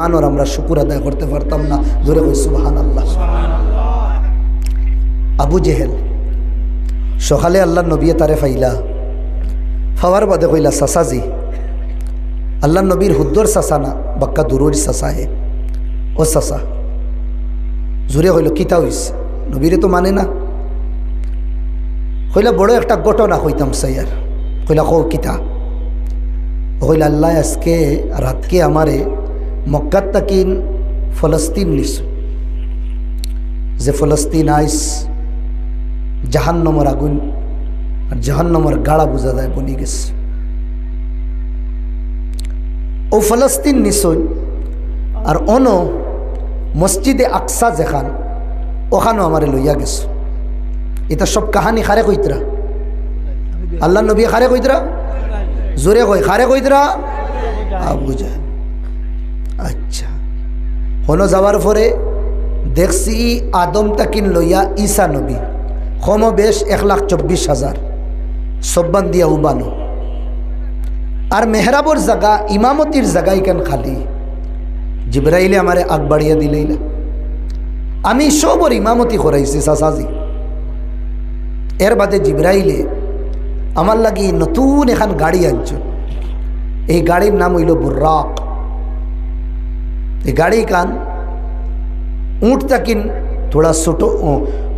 মানর আমরা শুকুর আদায় করতে পারতাম না। ধরে কই সুবাহান আল্লাহ আবু জেহেল, সকালে আল্লাহ নবিয়ে তারে ফাইলা, ফাওয়ার বাদে কইলা সাসাজি আল্লাহ নবীর হুদ্দর সাসা না, বাক্কা দূরের সাসা হে। ও সাসা, জোরে হইল কিতা হইছে নবীরে তো মানে না? কইলা, বড় একটা ঘটনা কইতাম সাইয়ার। কইলা কো কিতা হইল আল্লাহ আজকে রাতকে আমারে মক্কাত তাকিন ফলস্তিন নিস যে ফলস্তিন আইস জাহান্নমর আগুন আর জাহান্নমর গাড়া বোঝা যায় বনি গেছে ও ফলস্তিন নিসই আর অন মসজিদে আকসা যেখান ওখানেও আমারে লইয়া গেছে এটা সব কাহানি খারে কইতরা আল্লাহ নবী খারে কইতরা জোরে কই খারে কইতরা জাহেল আচ্ছা। হনো যাওয়ার পরে দেখছি আদম তাকিন লইয়া ঈসা নবী। কম বেশ এক লাখ চব্বিশ হাজার। সব্বান দিয়া উবানো। আর মেহরাবর জায়গা ইমামতির জায়গা কেন খালি? জিব্রাইলে আমারে আগ বাড়িয়া দিলেইলা আমি সবর ইমামতি করাইছি সাসাজি এর বাদে জিব্রাইলে আমার লাগি নতুন এখান গাড়ি আনছ। এই গাড়ির নাম হইল বুর্রাক। গাড়ি কান, উঁট তাকিন থোড়া ছোটো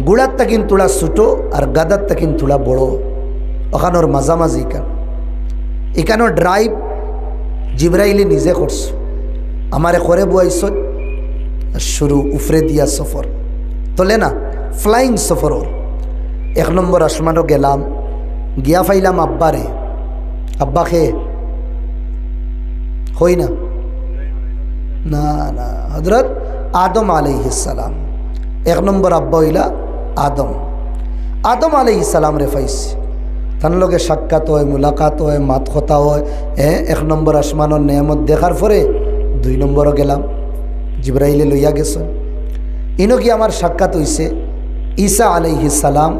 গুড়ার তাকিন তোড়া ছোটো আর গাদার তাকিন তোড়া বড়। ওখানোর মাঝামাঝি কান। এখানেও ড্রাইভ জিব্রাইলে নিজে করছ। আমারে করে বুয়াইছ শুরু উফরে দিয়া সফর। তোলে না ফ্লাইং সফর ওর। এক নম্বর আসমানও গেলাম, গিয়া ফাইলাম আব্বারে। আব্বাকে, হই না না না। হজরত আদম আলাইহিসালাম এক নম্বর আব্বা হইলা আদম। আদম আলাইহিসালাম রে ফাইছে তার লগে সাক্ষাৎ হয়, মুলাকাত হয় মাত কথা হয় হ্যাঁ এক নম্বর আসমানের নেয়ামত দেখার পরে দুই নম্বরও গেলাম, জিব্রাইলে লইয়া গেছ ইনো কি আমার সাক্ষাৎ হইছে? ঈসা আলাইহিসালাম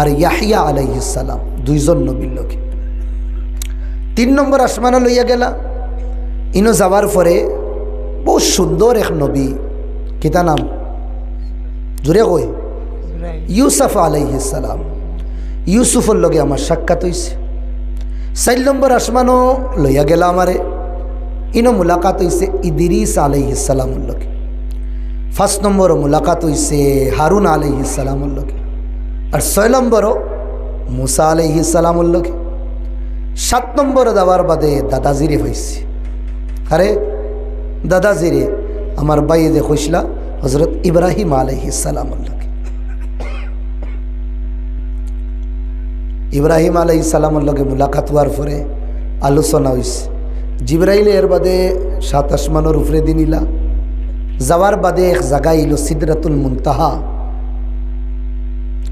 আর ইয়াহিয়া আলাইহিসালাম দুইজন নবীর লোকে তিন নম্বর আসমানে লইয়া গেলা। ইনো যাওয়ার পরে বহু সুন্দর এক নবী। কিতা নাম? জোরে কই ইউসুফ আলাইহিসালাম ইউসুফর লগে আমার সাক্ষাৎ হইছে চার নম্বর আসমানও লইয়া গেলা আমারে ইনো মুলাকাত হইছে ইদিরিস আলাইহিসালামর লগে। ফার্স্ট নম্বর মুলাকাত হইছে হারুন আলাইহিসালামর লগে। আর ছয় নম্বরও মুসা আলাইহিসালামর লগে। সাত নম্বর দেওয়ার বাদে দাদাজিরে হয়েছে আরে দাদাজিরে আমার বাইদে কইসলা হজরত ইব্রাহিম আলাইহিসালামর লগে ইব্রাহিম আলাই সালামর লগে মুলাকাত হওয়ার পরে আলোচনা হয়েছে জিব্রাইলে এর বাদে সাত আসমানোর উপরে দিনিলা যাওয়ার বাদে এক জায়গা ইল সিদরাতুল মুনতাহা।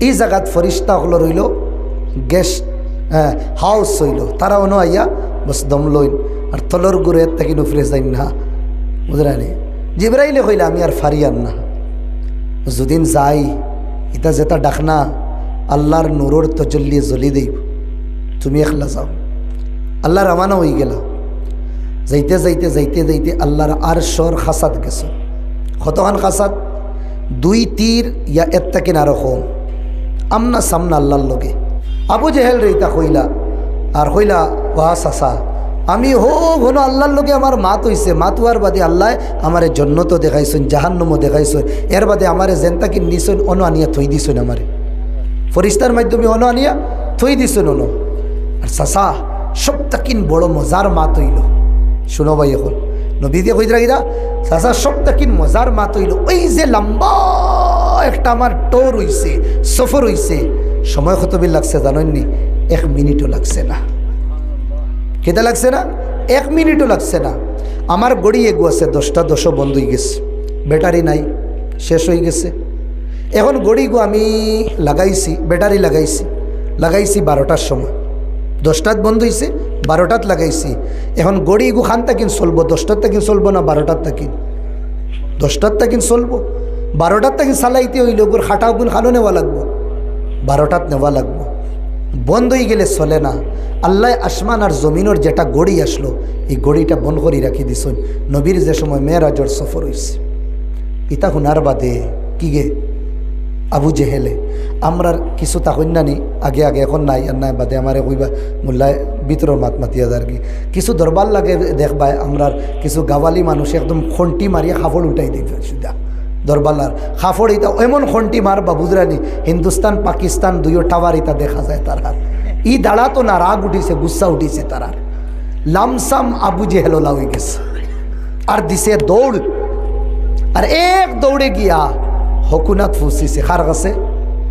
এই জায়গাত ফরিস্তা হল রইল, গেস্ট হ্যাঁ হাউস হইল। তারা অন আইয়া বস দম লইন। আর তলর গুড়ে থাকি নুফরে যাই না। বুঝলানি? জিব্রাইলে কইলে, আমি আর ফারিয়ার না। যদিন যাই, ইতা যেটা ডাকনা আল্লাহর নুরোর তজল্লি জ্বলি দেব তুমি একলা যাও। আল্লাহ রামানা হয়ে গেল। যাইতে যাইতে যাইতে যাইতে আল্লাহর আর সর খাসাত গেছ। কতখান খাসাত দুই তীর ইয়া এর তাকিন আরও কম। আমনা সামনা আল্লাহর লগে। আবু জেহেল রইতা কইলা, আর কইলা, ওয়া সাসা আমি হো ঘন আল্লাহর লোকে আমার মাত হইছে, মাত হওয়ার বাদে আল্লাহ আমারে জন্নত দেখাইছেন, জাহান্নমও দেখাইছেন। এর বাদে আমারে জেনতাকে নিছেন, অন আনিয়া থই দিছেন আমারে। ফরিস্তার মাধ্যমে অন আনিয়া থই দিছেন অন। আর সাসা সব তাকিন বড় মজার মাত হইল। শুনো ভাই এখন নবী দিয়ে কই রাখিরা সাসা সব তাকিন মজার মাত হইল। ওই যে লম্বা একটা আমার টোর হইছে, সফর হইছে। সময় কত বিল লাগছে জানেননি? এক মিনিটও লাগছে না। কেটা লাগছে না? এক মিনিটও লাগছে না। আমার গড়ি এগু আছে দশটা দশও বন্ধ হয়ে গেছে। ব্যাটারি নাই, শেষ হয়ে গেছে। এখন গড়ি গু আমি লাগাইছি, ব্যাটারি লাগাইছি লাগাইছি বারোটার সময়। দশটাত বন্ধ হয়েছে বারোটাত লাগাইছি। এখন গড়ি গু খান তাকিন চলবো দশটার তাকিন চলবো না বারোটার তাকিন দশটার তাকিন চলবো? বারোটার তাকিন চালাইতে গুর খাটাও গুণ খানো নেওয়া লাগবো? বারোটাত নেওয়া লাগবো। বন্ধ হয়ে গেলে চলে না। আল্লাহ আসমান আর জমিনের যেটা গড়ি আসলো, এই গড়িটা বন্ধ করে রাখি দিছুন। নবীর যে সময় মেয়েরাজর সফর হয়েছে ইতা হুনার বাদে কি গে? আবু জেহেলে। আমরার কিছু তা তাকন্যানি আগে আগে এখন নাই, আর নাই বাদে আমারে কইবা মোল্লায় ভিতরের মাত মাতিয়া যার কি। কিছু দরবার লাগে দেখবায় আমরার কিছু গাওয়ালি মানুষ একদম খন্টি মারিয়া খাফড় উঠাই দিবে সুদা দরবালার খাফড় ইতা এমন খন্টি মার বা হিন্দুস্তান, পাকিস্তান, দুইও টাওয়ার ইতা দেখা যায় তারার ই দাঁড়া তো না, রাগ উঠিছে, গুসা উঠিছে তারার লামসাম আবু জেহেলা হয়ে গেছে। আর দিছে দৌড়। আর এক দৌড়ে গিয়া হকুনাথ ফুসিছে, খার কাছে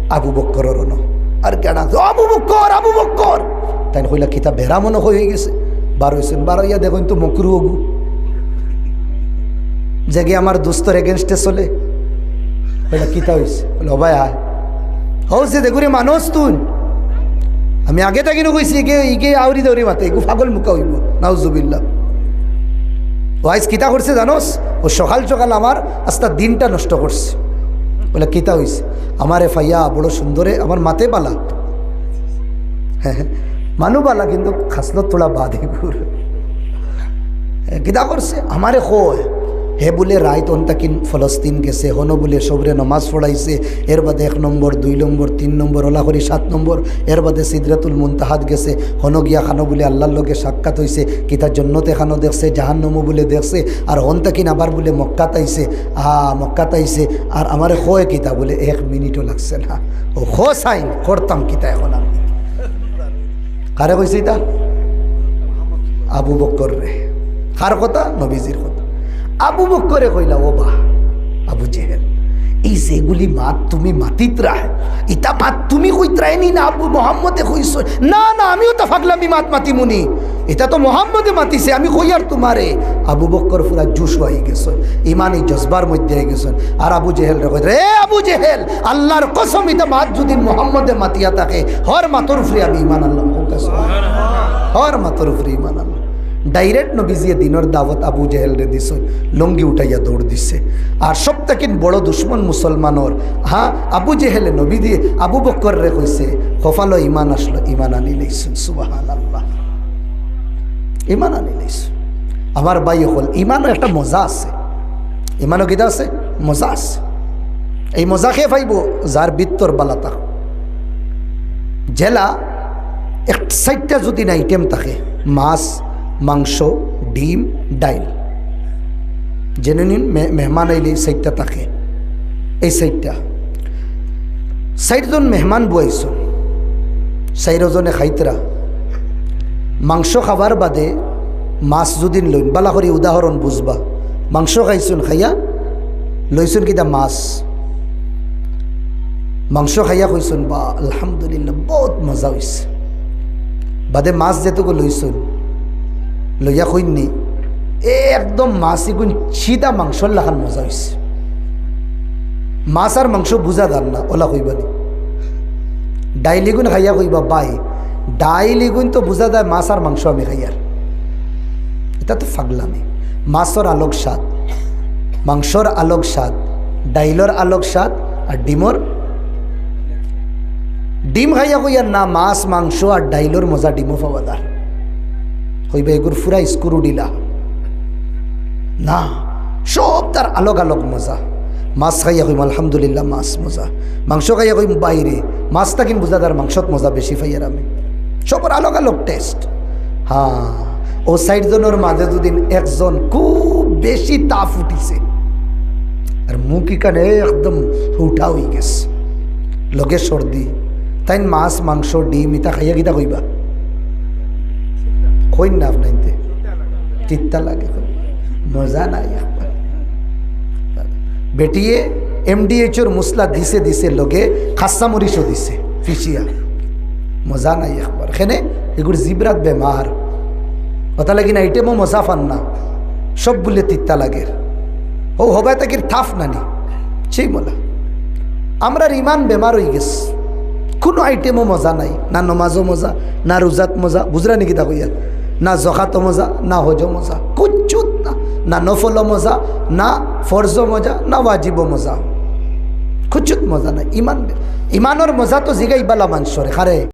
আবু বক্করের ন আর কেডা আবু বক্কর আবু বক্কর! তাই কইলা, কিতা বেড়া মনে হয়ে গেছে? বার হয়েছেন বার হইয়া দেখুন তো মকরু জেগে আমার দুস্তর এগেনস্টে চলে। কইলা কিতা হয়েছে বলে অবাই আয় হচ্ছে দেখুরে মানুষ তুই। আমি আগে থাকি কইছি ইগে ইগে আউরি দৌড়ি মাতে এগু পাগল মুখা হইব নাউজুবিল্লা ওয়াইজ কিতা করছে জানোস? ও সকাল সকাল আমার আস্তা দিনটা নষ্ট করছে। বলে কিতা হইছে? আমারে ফাইয়া বড় সুন্দরে আমার মাতে বালা হ্যাঁ হ্যাঁ, মানু বালা কিন্তু খাসলত তোলা বাদে ঘুর কিতা করছে? আমারে কয় হে বলে রায় তন্তাকিন ফলস্তিন গেছে। হনো বলে সবরে নমাজ পড়াইছে। এর বাদে এক নম্বর, দুই নম্বর, তিন নম্বর ওলা করি সাত নম্বর। এর বাদে সিদরাতুল মুনতাহাত গেছে। হন গিয়া খানো বলে আল্লাহর লগে সাক্ষাৎ হইছে। কিতা জন্নতে খানো দেখছে জাহান্নমো বলে দেখছে। আর হন্তাকিন আবার বলে মক্কাত আইছে। আহা মক্কাত আইছে। আর আমারে খোয় কিতা বলে, এক মিনিটও লাগছে না। ও খো সাইন, করতাম কিতা এখন আমি। কারে কইছে এটা? আবু বক্কর রে। কার কথা? নবীজির কথা। আবু বক্করে কইলা ও বা আবু জেহেল এই যেগুলি মাত তুমি মাতিত রায় ইতা মাত তুমি কইত্রায়নি না আবু মোহাম্মদে কইস না না আমিও তো ফাগলামি মাত মাতি মুনি এটা তো মোহাম্মদে মাতিছে আমি কই আর তোমারে? আবু বক্কর পুরা জুস হয়ে গেছ ইমান জজবার মধ্যে হয়ে গেছেন আর আবু জেহেল রে কই রে আবু জেহেল আল্লাহর কসম ইতা মাত যদি মোহাম্মদে মাতিয়া থাকে হর মাতর ফ্রি আমি ইমান আল্লাহ হর মাতর ফ্রি ইমান আল্লাহ ডাইরেক্ট নবীজিয়ে দিনের দাওয়াত আবু জেহেল রে দিছ, লঙ্গি উঠাইয়া দৌড় দিছে। আর সব থেকে বড় দুশ্মন মুসলমানর হ্যাঁ আবু জেহেলে নবী দিয়ে আবু বক্কর রে কইছে কফালো ইমান আসলো ইমান আনি লইছুন সুবাহান আল্লাহ ইমান আনি লইছুন। আমার বাই হল ইমানও একটা মজা আছে। ইমানও কিতা আছে? মজা আছে। এই মজা খেয়ে পাইব যার বিত্তর বালাতা জেলা এক সাইডটা যদি না আইটেম থাকে, মাছ মাংস, ডিম, ডাইল। জেনে নিন মেহমান আইলে এই সাইডটা থাকে এই সাইডটা চাৰিজন মেহমান বুৱাইছোঁ চাৰিজনে খাইতৰা মাংস খাবার বাদে মাছ যদি লইন, বালা কৰি উদাহৰণ বুজবা মাংস খাইছোন খাইয়া লৈছোন কিতা মাছ। মাংস খাইয়া কৈছোন বা আলহামদুলিল্লাহ, বহুত মজা হৈছে বাদে মাছ যেটুকু লৈছোন লইয়া কইনি এ একদম মাছ এগুন চিদা মাংসর লাখান মজা হয়েছে মাছ আর মাংস বুঝা দার না, ওলা কইবানি। ডাইলিগুন খাইয়া কইবা, বাই, ডাইলিগুন তো বুঝা দেয় মাছ আর মাংস আমি খাইয়ার। এটা তো ফাগলামি। মাছর আলোক স্বাদ, মাংসর আলোক স্বাদ, ডাইলর আলোক স্বাদ আর ডিমর ডিম খাইয়া কইয়ার না, মাছ, মাংস আর ডাইলর মজা ডিমও পাওয়া দার। হইবে এগুর ফুরা স্কুরু ডিলা। না, সব তার আলোক আলোক মজা। মাছ খাইয়া কইম, আলহামদুলিল্লাহ, মাছ মজা। মাংস খাইয়া কইম, বাইরে মাছটা কিন বুঝা তার মাংসত মজা বেশি ফাইয়ার আমি। সবর আলোক আলোক টেস্ট। হ্যাঁ ও সাইডজনের মাঝে দুদিন একজন খুব বেশি তাপ উঠিছে। আর মুখ ইকানে একদম উঠা হয়ে গেছে। লগে সর্দি তাই মাছ, মাংস, ডিম ইতা খাইয়া কিতা কইবা? কইন না আপনাইতে চিত্তা লাগে মজা নাই বেটিয়ে এমডিএচওর মুসলা দিছে দিছে, লগে খাস্সা মরিচও দিছে, ফিসিয়া। মজা নাই একবার এখানে এগুলো জিবরাত বেমার। কথা লাগি না এটামো মজা ফান না। সব বলে তিত্তা লাগে। ও হবে তাকে থাফ নানি। সেই বলা আমরা ইমান বেমার হয়ে গেছে। কোনো আইটেমও মজা নাই, না নমাজও মজা, না রোজাত মজা। বুঝরা নাকি তা কইয়া? না জখাতো মজা, না হজ মজা, কুচ্ছুত না। না নফল মজা, না ফরজ মজা, না ওয়াজিব মজা। কুচ্ছুত মজা না, ইমান ইমানোর মজা তো জিগাই বালা মানসরে খারে।